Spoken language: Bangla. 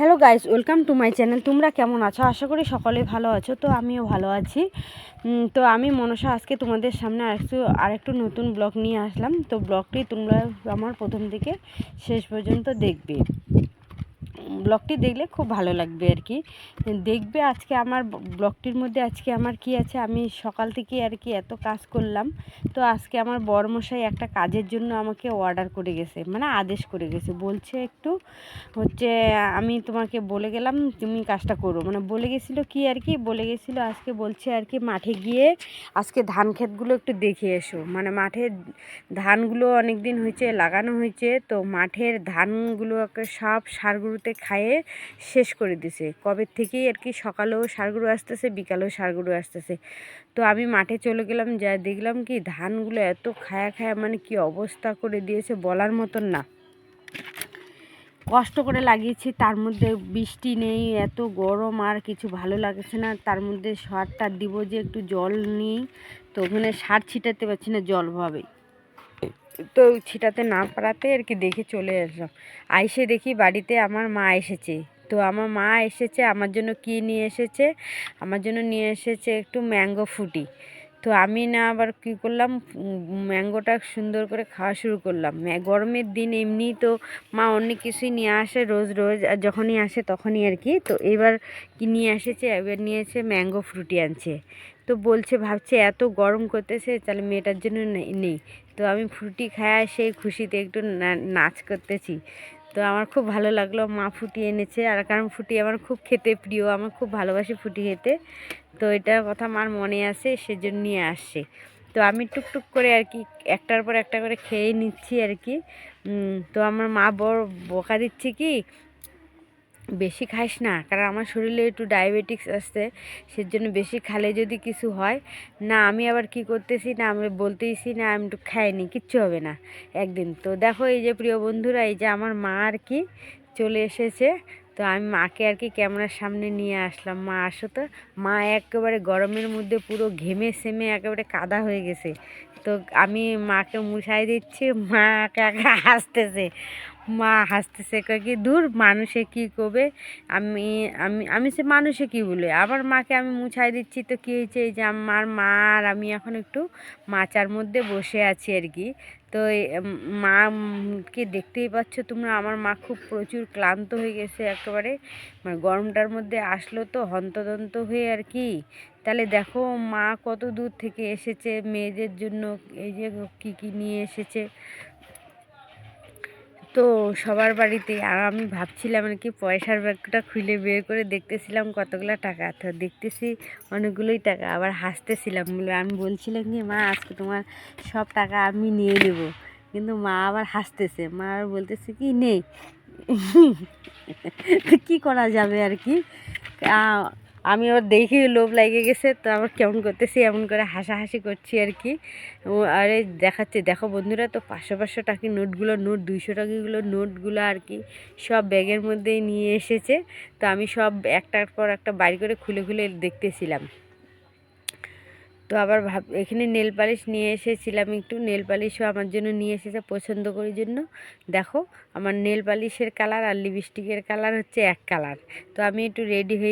Hello guys welcome to my channel তোমরা কেমন আছো? আশা করি সকলে ভালো আছো, তো আমিও ভালো আছি। তো আমি মনসা, আজকে তোমাদের সামনে আরেকটু আরেকটু নতুন ব্লগ নিয়ে আসলাম। তো ব্লগটি তোমরা আমার প্রথম থেকে শেষ পর্যন্ত দেখবে। ব্লগটি দেখলে খুব ভালো লাগবে আর কি। দেখবে আজকে আমার ব্লগটির মধ্যে আজকে আমার কি আছে, আমি সকাল থেকে আর কি এত কাজ করলাম। তো আজকে আমার বড়মশাই একটা কাজের জন্য আমাকে অর্ডার করে গেছে মানে আদেশ করে গেছে। বলছে একটু হচ্ছে, আমি তোমাকে বলে গেলাম তুমি কাজটা করো। মানে বলে গেছিল কি আর কি, বলে গেছিল আজকে বলছে আর কি মাঠে গিয়ে আজকে ধান ক্ষেতগুলো একটু দেখে এসো। মানে মাঠে ধানগুলো অনেক দিন হয়েছে, লাগানো হয়েছে। তো মাঠের ধানগুলোকে সব সারগুলোতে খাইয়ে শেষ করে দিছে। কবে থেকেই আর কি সকালেও সারগুলো আসতেছে, বিকালেও সারগুলো আসতেছে। তো আমি মাঠে চলে গেলাম যা দেখলাম কি ধানগুলো এত খায়া খায়া মানে কি অবস্থা করে দিয়েছে বলার মতন না। কষ্ট করে লাগিয়েছি, তার মধ্যে বৃষ্টি নেই, এত গরম আর কিছু ভালো লাগছে না। তার মধ্যে সারটা দিব যে একটু জল নিই, তো ওখানে সার ছিটাতে পারছি না জল ভাবে। তো ছিটাতে না পারাতে আর কি দেখে চলে আসলাম। আইসে দেখি বাড়িতে আমার মা এসেছে। তো আমার মা এসেছে, আমার জন্য কি নিয়ে এসেছে? আমার জন্য নিয়ে এসেছে একটু ম্যাঙ্গো ফুটি। তো আমি না আবার কী করলাম ম্যাঙ্গোটা সুন্দর করে খাওয়া শুরু করলাম। গরমের দিন এমনি তো মা অনেক কিছুই নিয়ে আসে রোজ রোজ, আর যখনই আসে তখনই আর কি। তো এবার কি নিয়ে এসেছে? এবার নিয়েছে ম্যাঙ্গো ফ্রুটি আনছে। তো বলছে, ভাবছে এত গরম করতেছে, তাহলে মেয়েটার জন্য নেই। তো আমি ফ্রুটি খায় সেই খুশিতে একটু নাচ করতেছি। তো আমার খুব ভালো লাগল, মা ফুটি এনেছে। আর কারণ ফুটি আমার খুব খেতে প্রিয়, আমার খুব ভালোবাসি ফুটি খেতে। তো এটার কথা আমার মনে আছে, সেজন্য নিয়ে আসছে। তো আমি টুকটুক করে আর কি, একটার পর একটা করে খেয়ে নিচ্ছি আর কি। তো আমার মা বড় বকা দিচ্ছে কি বেশি খাইস না। কারণ আমার শরীরে একটু ডায়াবেটিক্স আসছে সেজন্য বেশি খালে যদি কিছু হয়, না আমি আবার কি করতেছি, না আমি বলতেইছি, না আমি একটু খাইনি, কিচ্ছু হবে না। একদিন। তো দেখো এই যে প্রিয় বন্ধুরা, এই যে আমার মা আর কি চলে এসেছে তো আমি মাকে আর কি ক্যামেরার সামনে নিয়ে আসলাম। মা আসো তো। মা একেবারে গরমের মধ্যে পুরো ঘেমে সেমে একেবারে কাদা হয়ে গেছে। তো আমি মাকে মুছাই দিচ্ছি। মা একা হাসতেছে। মা হাসতেছে কি দূর মানুষে কি করবে? আমি আমি আমি সে মানুষে কি বলে? আবার মাকে আমি মুছাই দিচ্ছি তো কী হয়েছে? এই যে আমার মা আর আমি এখন একটু মাচার মধ্যে বসে আছি আর কি। তো মা কে দেখতেই পাচ্ছ তোমরা, আমার মা খুব প্রচুর ক্লান্ত হয়ে গেছে একেবারে। মানে গরমটার মধ্যে আসলো তো, হন্তদন্ত হয়ে আর কি। তাহলে দেখো মা কত দূর থেকে এসেছে, মেয়েদের জন্য এই যে কী কী নিয়ে এসেছে। তো সবার বাড়িতে আর আমি ভাবছিলাম আর কি পয়সার ব্যাগটা খুলে বের করে দেখতেছিলাম কতগুলো টাকা। তো দেখতেছি অনেকগুলোই টাকা। আবার হাসতেছিলাম। বলে আমি বলছিলাম কি, মা, আজকে তোমার সব টাকা আমি নিয়ে নেব। কিন্তু মা আবার হাসতেছে। মা আর বলতেছে কি নেই কী করা যাবে আর কি? আমি আবার দেখি লোভ লেগে গেছে, তো আবার কেমন করতেছি, এমন করে হাসাহাসি করছি আর কি। আরে দেখাচ্ছে, দেখো বন্ধুরা তো পাঁচশো পাঁচশো টাকি নোটগুলো, নোট দুইশো টাকিগুলো, নোটগুলো আর কি সব ব্যাগের মধ্যেই নিয়ে এসেছে। তো আমি সব একটার পর একটা বাড়ি করে খুলে খুলে দেখতেছিলাম। তো আবার ভাব, এখানে নেল পালিশ নিয়ে এসেছিলাম একটু, নেল পালিশও আমার জন্য নিয়ে এসেছে পছন্দ করার জন্য। দেখো, আমার নেল পালিশের কালার আর লিপস্টিকের কালার হচ্ছে এক কালার। তো আমি একটু রেডি হয়ে